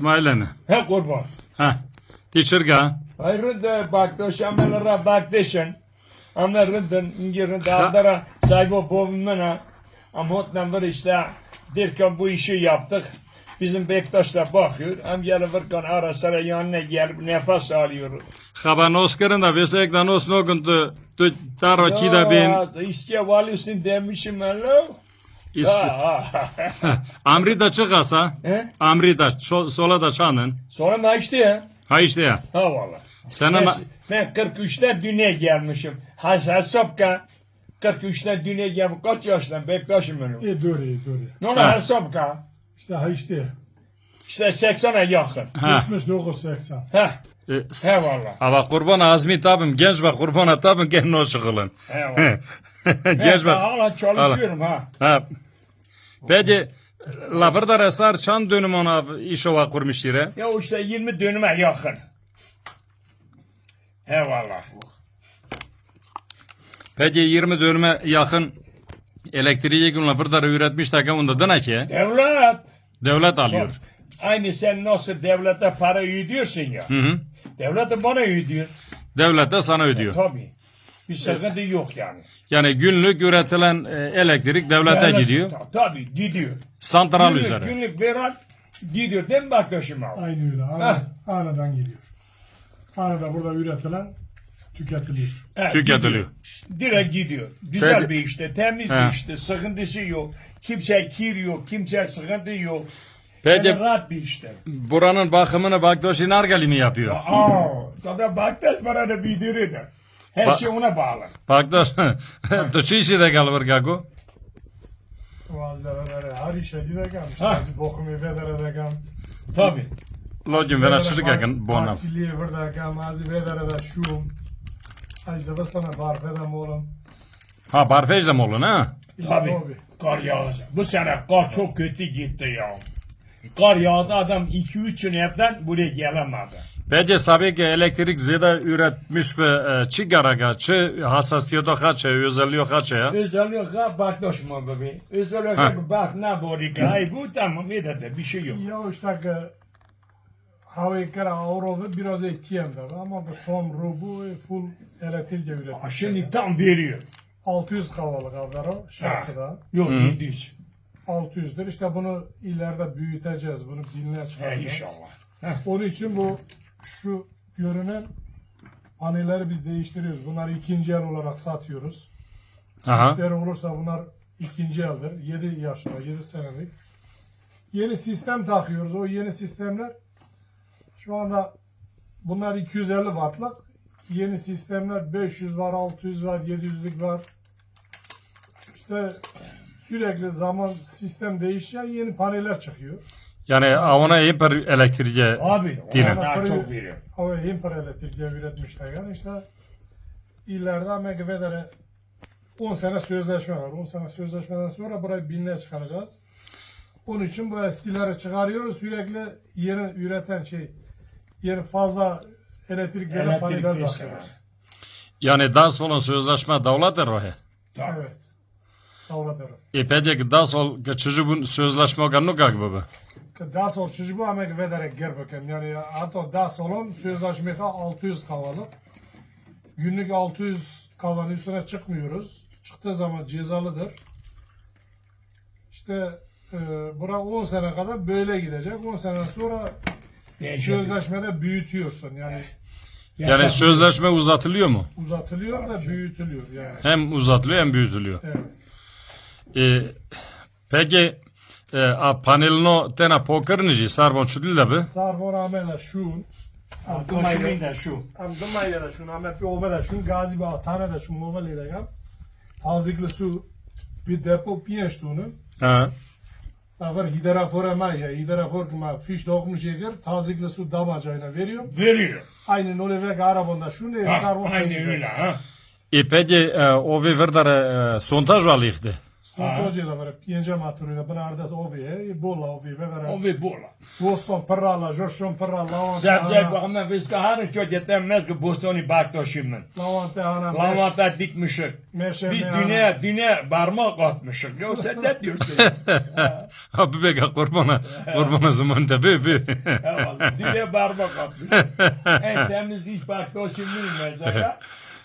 İsmail'e He kurban. Ha. Tiçirga. Hayır da bak doşamelara bak deşen. Ama rıdın ingirin dağlara sahibi boğulmana. Ama otla bir işte derken bu işi yaptık. Bizim Bektaş'ta bakıyor. Hem gelip vırkan ara sıra yanına gelip nefes alıyor. Haba Oscar'ın da veslek da nos nogun tu taro ki da bin İşte valüsün demişim ha. Amri da çıkasa. He? Amri da ço- sola da çanın. Sonra ne işte ya? Ha işte ya. Ha valla. Sen Ben, ama ben 43'te dünyaya gelmişim. Has hesapka 43'te dünyaya gelmiş. Kaç yaştan Bektaş'ım benim. E doğru, doğru. Ne Ha. hesapka? İşte ha işte. İşte 80'e yakın. ha. 79 80. Heh. e, s- He valla. Ama kurban azmi tabim genç bak kurban tabim gen no şıkılın. He valla. bak. hala çalışıyorum ha. Ha. Peki Lafırda resar çan dönüm ona iş ova kurmuş yere. Ya işte 20 dönüme yakın. He valla. Peki 20 dönüme yakın elektriği gün Lafırda üretmiş takan onda dana ki Devlet. devlet alıyor. Aynı sen nasıl devlete para ödüyorsun ya. Hı hı. Devlet de bana ödüyor. Devlet de sana ödüyor. Tabii. Bir sıkıntı yok yani. Yani günlük üretilen e, elektrik devlete Devlet- gidiyor. Ta- Tabii gidiyor. Santral Günlük, üzere. günlük veren gidiyor değil mi abi? Aynı öyle. Ana, anadan geliyor. Anada burada üretilen tüketiliyor. He, Tüketiliyor. gidiyor. Direkt gidiyor. Güzel Peki. bir işte, temiz He. bir işte, sıkıntısı yok. Kimse kir yok, kimse sıkıntı yok. Peki Yani rahat bir işte. buranın bakımını Bakdoşi Nargali mi yapıyor? Aa, zaten Bektaş bana da bildiriyor da. Her Ba- şey ona bağlı. Bakdoş, to çi işi de kalır kako? Bazıları her işe giderken, işte Ha. bazı bokumu vedereden. Tabii. Login vena şırkakan bonam. Parçiliği vederken, bazı vedereden şu. Ay zavastana barfeden oğlum. Ha barfej de mi olun ha? Tabii. Kar yağacak. Bu sene kar çok kötü gitti ya. Kar yağdı adam 2-3 gün evden buraya gelemedi. Peki sabah ki elektrik zede üretmiş ve çi garaga, çi hassasiyeti kaça, özelliği kaça ya? Özellikle baktaş mı bebi? Özellikle bak ne bori kay bu tamam bir de bir şey yok. Ya işte ki havayı kara avrovu biraz etkiyemdir ama bu tom rubu full elektrik üretmiş. Şimdi tam veriyor. 600 havalık avlar o şahsı da. Yok 700. 600'dür. İşte bunu ileride büyüteceğiz. Bunu binliğe He çıkaracağız. inşallah. Onun için bu şu görünen panelleri biz değiştiriyoruz. Bunları ikinci el olarak satıyoruz. Aha. Müşteri olursa bunlar ikinci eldir. 7 yaşında, 7 senelik. Yeni sistem takıyoruz. O yeni sistemler şu anda bunlar 250 wattlık. Yeni sistemler 500 var, 600 var, 700'lük var. İşte sürekli zaman sistem değişiyor. Yeni paneller çıkıyor. Yani avona hiper elektriğe Abi Dine. ona daha çok veriyor. Hava hiper elektrikle üretmişler. Yani işte ileride Megvedere 10 sene sözleşme var. 10 sene sözleşmeden sonra burayı binliğe çıkaracağız. Onun için bu eskileri çıkarıyoruz. Sürekli yeni üreten şey yeni fazla elektrik veren Elektrik paneller takıyoruz. yani das olan sözleşme devlet er rohe. Tabii. Evet. Davlat. E peki das ol kaçıcı bu sözleşme oganı kak baba? Das ol çocuk ama vedere ger bakın. Yani hatta das olan sözleşmede 600 kavalık. Günlük 600 kavanın üstüne çıkmıyoruz. Çıktığı zaman cezalıdır. İşte e, bura 10 sene kadar böyle gidecek. 10 sene sonra sözleşmede büyütüyorsun. Yani Yani sözleşme uzatılıyor mu? uzatılıyor da büyütülüyor. Yani. Hem uzatılıyor hem büyütülüyor. Evet. E, peki a panelino tena pokrnici sarvon çudil bi? Sarvor amela şun. Koşumun da şu. Am dımmayla da şunu Ahmet bir ova da şunu Gazi bir tane da şunu mova ledegan. Tazikli su bir depo piyeştunu. Ha. Avar hidrafora maya, hidrafor ma fiş dokmuş yeger, tazikli su damacayla veriyor. Veriyor. Aynen öyle ve arabanda şu ne aynı öyle ha. E peki e, ovi verdare e, sontaj valikti. Sontođela vare, pjenđa maturina, banardas ovije, i bolla ovije, vedara. O vi bola. Boston parrala, Joshon parrala, lavante Sen sen hana, ama biz kahar çok yetem mezge bostoni bakto şimdi. lavante hana, meş, Lavanta dikmişik. meşe Bir mehana. dünya dünya parmak atmışık. Yok sen ne diyorsun? Abi beka kurbana, kurbana zaman tabi bi. Eyvallah. Dünya parmak atmış. En temiz iş bakto şimdi mezge.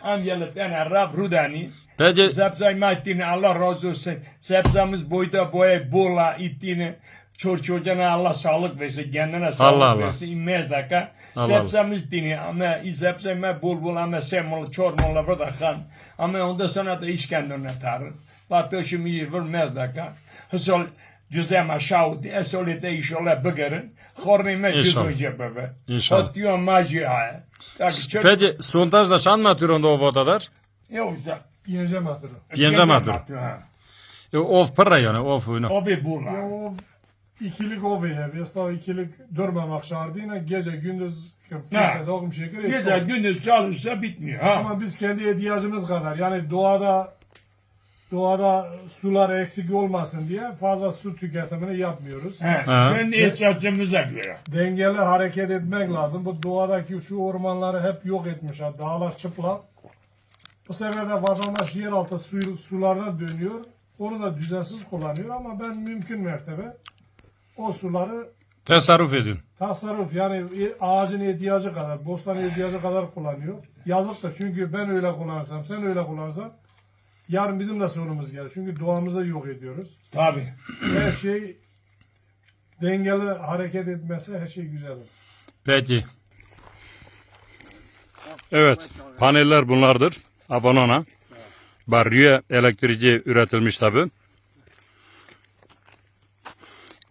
Am yelet en Rab Rudani. Peki, Sebze maitini Allah razı olsun. Sebzemiz boyda boya bola ittiğini çor çocuğuna Allah sağlık versin, kendine sağlık Allah versin. İmmez dakika. Sebzemiz dini ama sebzeme bol bol ama semol çormola burada kan. Ama ondan sonra da işkendine tarın. Batışım iyi vermez dakika. Hısol düzem aşağı diye solide inşallah bıgırın. Hornime İnşallah. düzünce bebe. İnşallah. Otuyor maji ha. peki sontajda çan matüründe o vodadar? Yok işte. Pjenđa maturu. Yenge matür. Ha. E, Of pırra yani of oyunu. O bir bula. Ya o ikilik ovije, vesta ikilik durmamak şartıyla gece gündüz Ha. pişte doğum şekeri. Gece gündüz çalışsa bitmiyor. Ha. Ama biz kendi ihtiyacımız kadar yani doğada doğada sular eksik olmasın diye fazla su tüketimini yapmıyoruz. He, kendi ihtiyacımıza göre. Dengeli hareket etmek lazım. Bu doğadaki şu ormanları hep yok etmişler. Dağlar çıplak. Bu sefer de vatandaş yeraltı su, sularına dönüyor. Onu da düzensiz kullanıyor ama ben mümkün mertebe o suları Tasarruf edin. tasarruf yani ağacın ihtiyacı kadar, bostan ihtiyacı kadar kullanıyor. Yazıktır çünkü ben öyle kullanırsam, sen öyle kullanırsan yarın bizim de sorunumuz gelir. Çünkü doğamızı yok ediyoruz. Tabii. Her şey dengeli hareket etmesi her şey güzel. Peki. Evet, paneller bunlardır. Abonona. Barriye elektriği üretilmiş tabi.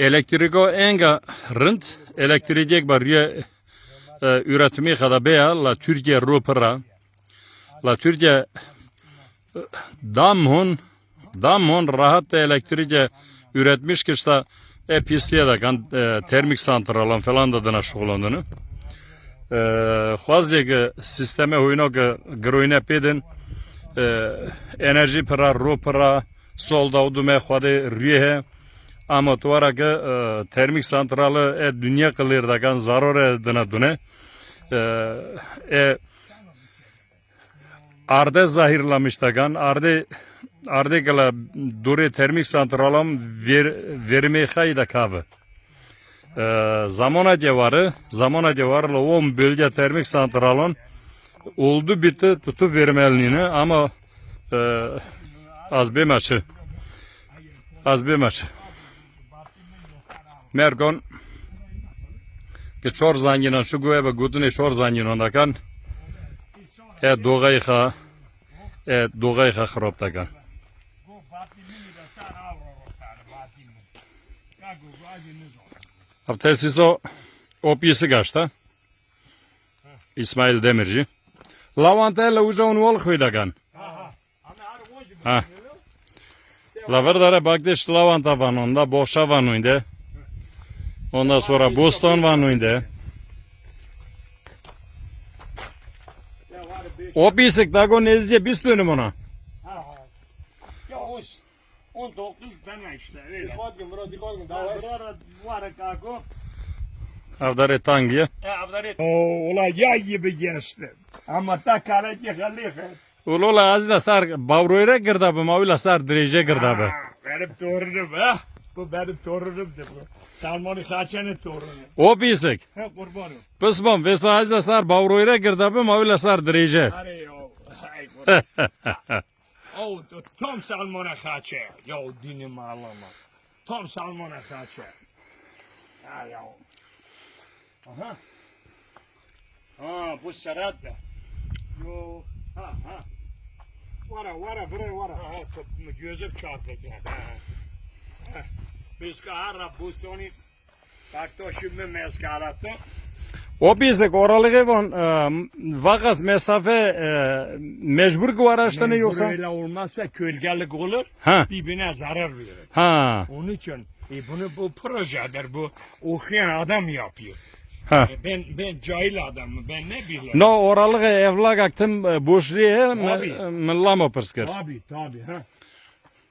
Elektriko enga rınt elektrik barriye e, üretimi kadar beya la Türkiye rupara la Türkiye damhun damhun rahat da elektriği üretmiş ki işte episiye de kan e, termik santralon falan da dına şoğlandığını. Xwazê ki sisteme huyno ki girôyne pêdin enerjî pira rû pira sol da dume xwedê rûyê he ama tuwara ki termik santralı e dünya kılır da kan zaror e dine dune e arde zahirlamış da kan arde arde kala dure termik santralam ver, verime xay da kavı. Ee, zamana civarı, zamana civarı 10 bölge termik santralın oldu bitti tutup vermeliğini ama e, az bir maçı. Az bir maçı. Mergon ki çor zanginan şu güve ve gudune çor zanginan da kan e doğayı ha e doğayı ha xarop da kan. Av tesiso opisi gaşta. İsmail Demirci. Lavantella uca un vol xuydagan. Ha. La verdare bakdeş lavanta van onda, boşa van oyunda. Ondan sonra bostan van oyunda. Opisik dago nezdiye biz dönüm ona. Ya hoş. 19 tane işte. Öyle. Dikkat edin bro, dikkat edin. Burada var kako. Avdare tangiye. E abdare. Oo ula yay gibi geçti. Ama ta kale ki halife. Ulola azda sar bavroyra girdabı mavila sar direce girdabı. Benim torunum ha. Bu benim torunumdur bu. Salman Haçan'ın torunu. Opisik. Ha kurbanım. Pısmam vesa azda sar bavroyra girdabı mavila sar direce. Hadi yo. Hay to- tam Salman Haçan. Yo dinim ağlama. Tam Salman Haçan. Ha ya. Aha. Ha bu Serhat da. Yo. Ha ha. Vara vara vara vara. Ha gözüm çarpıldı. Ha. Kahara bustoni. Bak to şimdi mezkalattı. Opisik oralığı von e, vakas mesafe e, mecbur ki araçtanı yoksa. Böyle olmazsa kölgelik olur. Ha. Birbirine zarar verir. Ha. Onun için e, bunu bu projedir. Bu okuyan adam yapıyor. Ha. E, ben ben cahil adamım. Ben ne bileyim. No oralığı evlak aktım boşluğu Abi. millamo pırskır. Tabi tabi ha.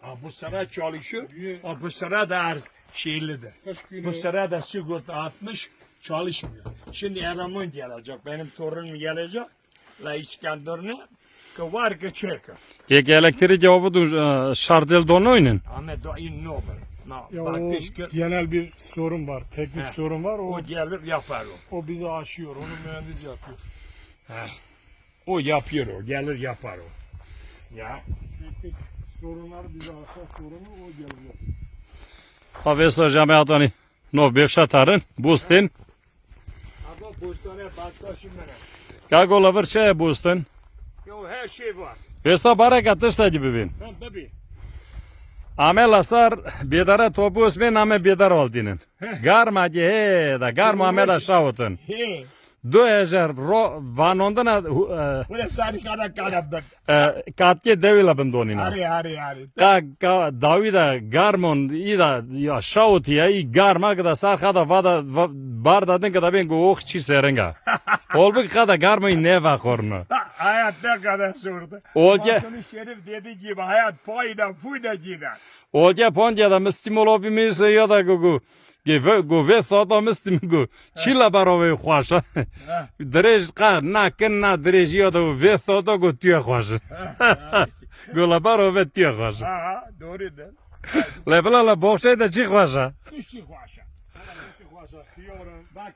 Ha, bu sıra çalışıyor. Ha, bu sıra da her şeylidir. Bu sıra da sigorta atmış çalışmıyor. Şimdi Eraman gelecek. Benim torunum gelecek. La İskender'ne ki var ki çekin. Ek elektrik yavudu şartel donuyun. Ama da in. Na, ya bak o genel bir sorun var. Teknik He. sorun var. O, O gelir yapar o. o bizi aşıyor. Onu mühendis yapıyor. Ha. O yapıyor o. Gelir yapar o. Ya. Teknik sorunlar bizi aşar sorunu o geliyor. Havesa camiatani nov bekşatarın bustin. Ama bostane başka şimdi ne? Kako lavır çaya bustin. Yo her şey var. Vesta barakat işte gibi bin. Ben bebi. Ame lasar bedara topu usmen ame bedar oldinin. Garma ge he da garma ame da şavutun. He. Du ejer ro vanondana Bu da sari kada kada ben. katke devilabın donina. Hari hari hari. Ka ka davida garmon ida ya šaut ja i garma kada sar kada vada va- bar da kada ben go oh çi serenga. Olbuk kada garma i neva korno. Ha, hayat ne kadar sordu. Olca Hasan-ı Şerif dediği gibi hayat fayda fuyda gider. olca ponja da stimulo bi mi se ya da go go. Ge ve go ve thoda mistim go. Çila barove xwaşa. Drej ka na ken na drej ya da ve thoda go tüye xwaşa. Go la barove tüye xwaşa. Ha ha doğrudur. Le bla la boşe da çi xwaşa. Kışçı kuaşa. Hiyorum, Bak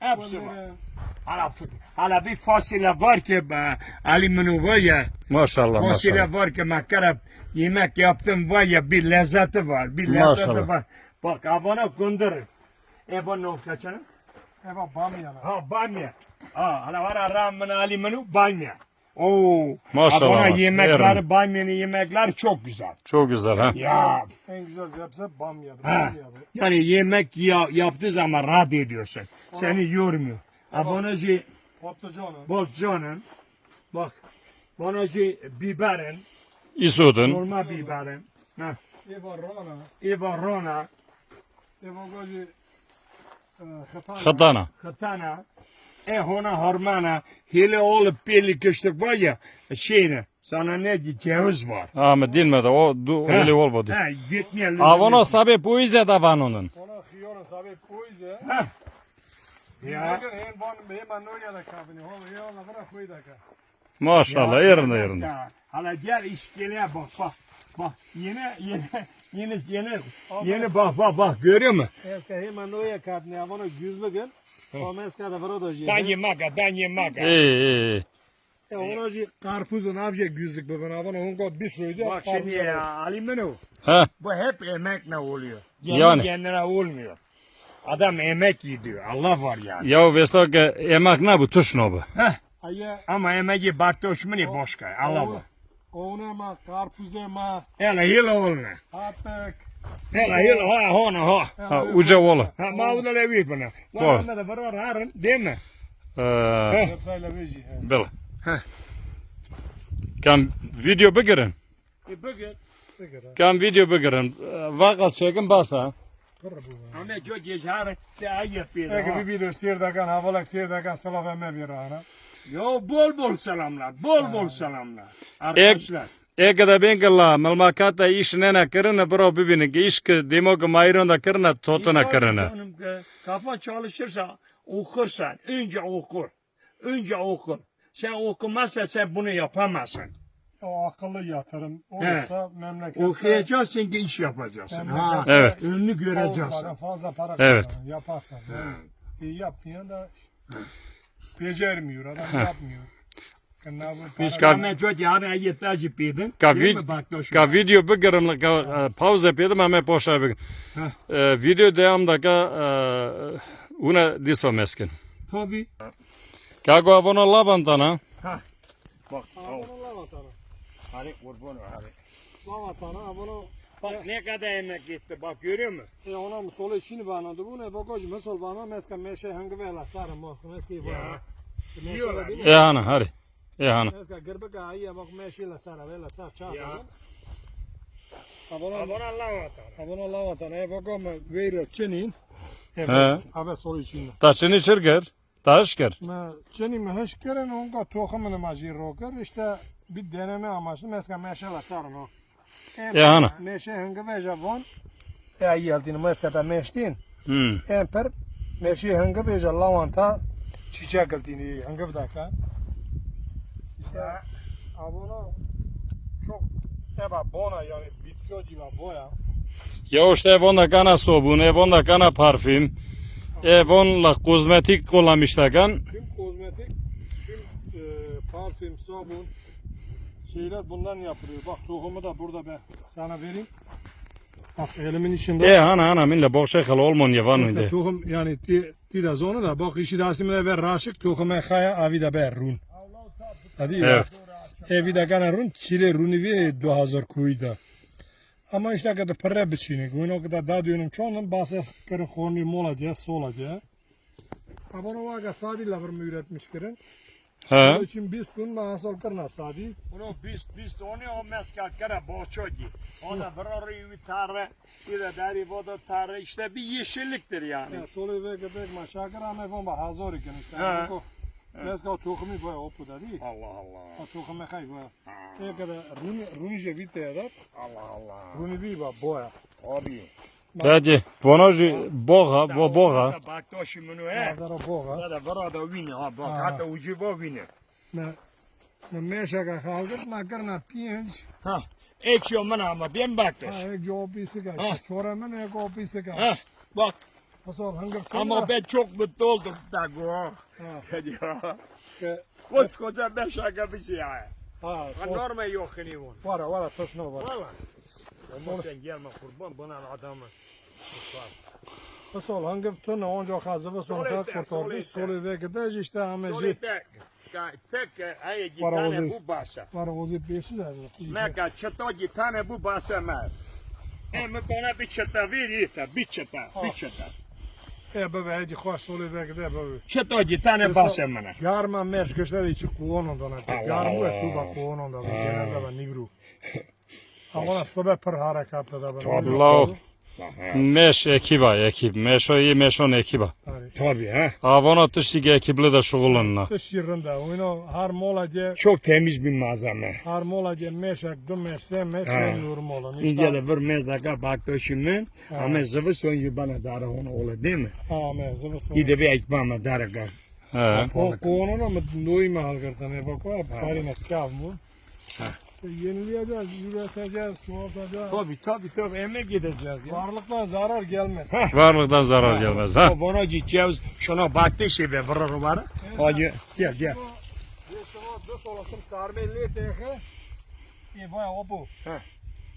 Hepsi var. Hala, hala bir fasulye var ki be, Ali Minu var ya, Maşallah maşallah. fasulye var ki makarap yemek yaptım var ya bir lezzeti var, bir lezzeti Maşallah. var. Bak abana gönderin. E bu ne olacak? Eva bamyana. Ha bamya. Ha hala var ya Rahman Ali Minu bamya. Oo. Maşallah, Abana maşallah. yemekleri, Yerim. bamyanın yemekler çok güzel. Çok güzel ha. Ya En güzel zepse bamyadır. Ha. Yani yemek ya, yaptığı zaman rahat ediyorsun. Seni yormuyor. Abonacı Patlıcanı. bak canım. Bak. Bonacı biberin. İsudun. Normal biberin. Ha. Eva rana. Eva rona. Eva goji e, hatana. Hatana. Katana. E hona harmana. Hele olup belli kışlık var ya. Şeyine. Sana ne diye ceviz var. Ahmet dilmedi o du, öyle olmadı. Ha gitmeyelim. Avono sabep bu ize da. Ona. Ha. Ya. Ya. Van hemen noya da kabini. Holo ya la bırak koy da ka. Maşallah yerinde yerinde. Ya, Hala gel işkileye bak bak. Bak yine yine yine yine yine bak bak bak görüyor musun? Eska hemen noya kabini. Avano güzlügün. Ama eska da vrado Ben jedi. yemek ben yemek. İyi iyi. E ona ji karpuzun avje güzlük beben. Avano hunko bir şuydu. Bak şimdi ya Ali Minu, Ha bu hep emekle oluyor. Kendi Yani. kendine olmuyor. Adam emek yiyor. Allah var yani. ya vesto ke emak na bu tuş no bu. Ama emeği baktı hoşuma boşka. Allah var. Ona ma karpuze ma Hele hile olma. atak. Hele hile ha hona ha. Ha uca vola. Ha mağdur evi bana. Var. Var da var harın değil mi? Ee, Hepsayla veji. bela. Kan video begirin. E bugün Kan video begirin. Vakas çekin basa. ama çok yaşar de ay yapıyor. Ege ha. bir video sirdakan havalak sirdakan salaf emme bir ara. Yo bol bol selamlar. Bol bol selamlar. Arkadaşlar. Ege ben gala malmakata iş nene kırına bro bibini ki iş ki demo ki mayronda kırına totuna kırına. ki, Kafa çalışırsa okursan. Önce okur. Önce okur. Sen okumazsan sen bunu yapamazsın. O akıllı yatırım olursa memlekette Okuyacaksın ki iş yapacaksın. Ha. Evet. Önünü göreceksin. fazla para Evet. yaparsan. İyi yapmayan da becermiyor adam yapmıyor. Yapıyordun. Ka, Değil vid ka video begirim ka e, pauze ame poša begin. E, Video devam da ka e, una diso meskin. Tabii. Kako avono lavantana. Bak. Ha, bunu lavatana. Hadi kurban ol, hadi. Lavatana bunu Bak ne kadar emek gitti bak görüyor musun? e ona mu sole çini bana da bu ne bagoji mesol bana meska meşe hangi vela sara mo meski Ya. Yiyorlar. E hana hadi. E hana. Meska gerbeka ayya bak meşe la sara vela sar çağır. Ya. Abona Abone Allah'a atar. abona lavatana e bagoma veira çinin. He. Evet. Ave sole çini. Taşını. Ma çini me heş keren onga tohumunu majir roker işte bir deneme amaçlı mesela meşale sarın o. E, ana. Meşe hınga veja von. Ya yeltini mesela meştin. Hmm. Emper meşe hınga veja lavanta çiçek altini hınga bir dakika. İşte abono çok eba bona yani bitki gibi boya. Ja është e vonda kana sobun, e vonda kana parfüm, e vonla kozmetik kullanmışlar. Tüm kozmetik, tüm e, parfüm, sabun şeyler bundan yapılıyor. Bak tohumu da burada ben sana vereyim. Bak elimin içinde. E ana ana minle boşakal olmon je vanu Mesela ide. tohum yani ti, ti da zonu da bak işi rasimine ver raşık tohume kaya avi da ber run. Hadi ya. Evet. Evi da gana run çile runi do hazır kuyda. Ama işte kadar para biçini. Guyno kadar da diyorum çoğunun bası kere korni mola diye sola diye. Abone vaga sadi lavır mı üretmiş kirin. Ha? Onun için biz bunu nasıl kırna sadi. Ono bist bist oni o meska kara boçogi. Ona vrori vitare i da dari vodo tare işte bir yeşilliktir yani. Ya solu ve göbek maşakır ama efendim bak hazır iken işte. Ha. Yani Mesela tohumu böyle opu da değil. Allah Allah. O tohumu kay böyle. Ne kadar runi runi vite ya da. Allah Allah. Runi boya. Abi. Bence vono ji boga, vo boga. Bak to şimdi he. Kadar boga. Da da vrada vine ha bak Ha. hatta ucu vo vine. Ne ne meşaka kaldık makarna piyenç. Ha. Ekşi mana ama ben baktık. Ha ek jo opisi Ha. kay. Çoramın ek opisi kay. Ha. Bak Nasıl hangi ama ben çok mutlu oldum da go. Ha. Hadi ya. Ke- Koskoca ben şaka bir şey ya. Ha norma yok ni bu. Vara vara taşına var. Valla. Ama sen gelme kurban bana adamı. Nasıl hangi tane onca hazıvı sonra kurtardı. Solu ve gidec işte. Sonra tek, tek ay gitane bu basa. Var ozi beşi de. Meka çato gitane bu basa me. Emi bana bir çata ver bir çata, bir çata. E bebe hadi hoş solu ve gide bebe. Çato gitane basa bana. Yarma meşkeşler içi kuonon dona. Allah Yarmu Allah. et tuba kuonon da. Genelde ben nigru. Ama sobe per harekatlı da ben. Tabii. Meş ekiba, ekip. Meşo iyi meşon ekiba. Tabii ha. A vono tıştiki ekiple de şugulunna. Dış yerinde. Oyunu har mola diye Çok temiz bir malzeme. har mola diye meşek dümese meşek nurum olan. İnce de vermez dakika baktı şimdi. Ama zıvı sonucu bana darı onu ola değil mi? Ha me zıvı son. İyi de bir ekmeğime darı kal. He. O kuonon ama nuyma halgartan. E bak o parine kav mu? Yenileyeceğiz, üreteceğiz, soğutacağız. Tabii tabii tabii emek gideceğiz ya. Varlıkla zarar gelmez. Varlıktan zarar gelmez ha. Bana gideceğiz. Şuna baktı şey ve vurur var. Hadi gel gel. Yaşama dos olasım sarmelli dehe. E vay o bu. Heh.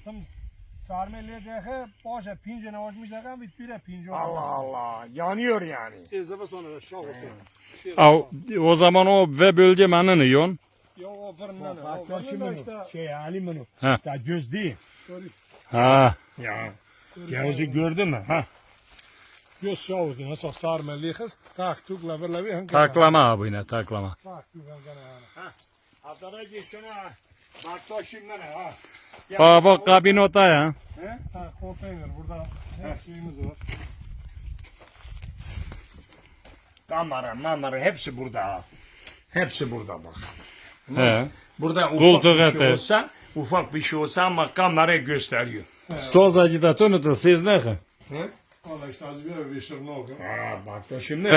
Tam sarmelli dehe başa pince ne olmuş dehe bit bire pince. Allah Allah yanıyor yani. E zıvı sonra da şov oldu. A, o zaman o ve bölge manını yon. Yo o fırından. O Bak fırından işte. şey Ali bunu. Ha. Ya göz değil. Ha. Ya. Gözü gördün mü? Ha. Göz oldu. Nasıl sarmelli kız. Tak tuk lever levi. hangi- Taklama abi yine taklama. Tak tuk hangi yani. Adana git şuna. Bak to şimdi ne ha. Aa bak kabinota ya. Ha konteyner burada her şeyimiz var. Kamera mamara hepsi burada ha. Hepsi burada bak. He. Burada ufak Koltuk bir şey olsa, ufak bir şey olsa ama kamera gösteriyor. Soz agitatorunu da siz ne? Valla işte az bir vişir noga. Ha, bak da şimdi.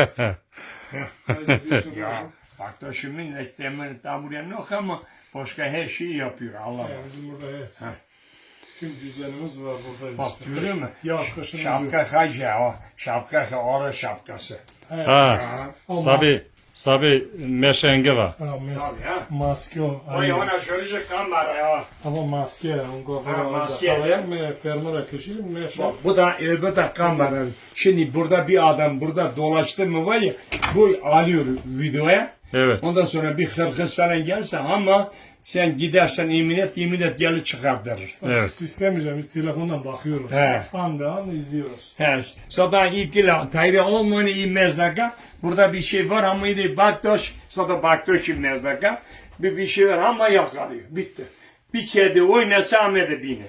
ya, bak da şimdi nektemin taburyan yok ama başka her şeyi yapıyor Allah. Ya bizim burada evet. Tüm düzenimiz var burada. Bak işte. görüyor musun? Yaz kışımız yok. Şapka hacı o. Şapka ara şapkası. Ha. Sabi, sabi meşenge var. Ha, mes Tabii ha. maske o. Oy Ay, ona şöyle kamera ya. Ama maske on go Ha, maske. Alayan mı fermara kişinin meşe. Bak bu da de kamera. Şimdi burada bir adam burada dolaştı mı var ya bu alıyor videoya. Evet. Ondan sonra bir hırkız falan gelse ama sen gidersen yemin et yemin et gelir çıkartırır. Evet. Sistem üzerinde telefondan bakıyoruz. He. An be an izliyoruz. He, sada ikila tayri olmayını inmez dakika. Burada bir şey var ama yine baktoş, sada baktoş inmez dakika. Bir bir şey var ama yakalıyor. Bitti. Bir kedi oynasa Ahmet'e biner.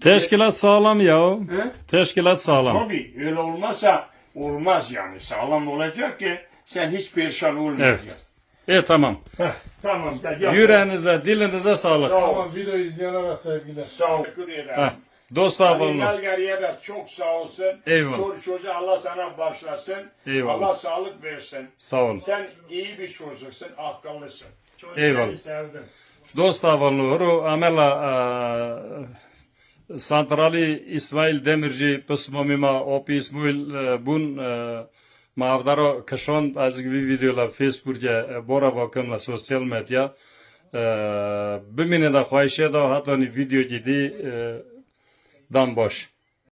Teşkilat sağlam ya. He? Teşkilat sağlam. Tabii öyle olmazsa olmaz yani. Sağlam olacak ki sen hiç perişan olmayacaksın. Evet. E tamam. Heh, tamam yap. Yüreğinize, dilinize sağlık. Sağ ol. Tamam video izleyenlere sevgiler. Sağ ol. Teşekkür ederim. Heh, Dost abonlu. De çok sağ olsun. Eyvallah. Çocuk çocuğa Allah sana başlasın. Eyvallah. Allah sağlık versin. Sağ olun. Sen iyi bir çocuksun, akıllısın. Çok Eyvallah. seni sevdim. Dost avonlu ru amela e, santrali İsmail Demirci pısmomima opi İsmail e, bun mavdaro kashon az gibi videolar Facebook'ta e, bora bakımla sosyal medya e, bimine da khwayşe da hatani video gidi e, dan boş.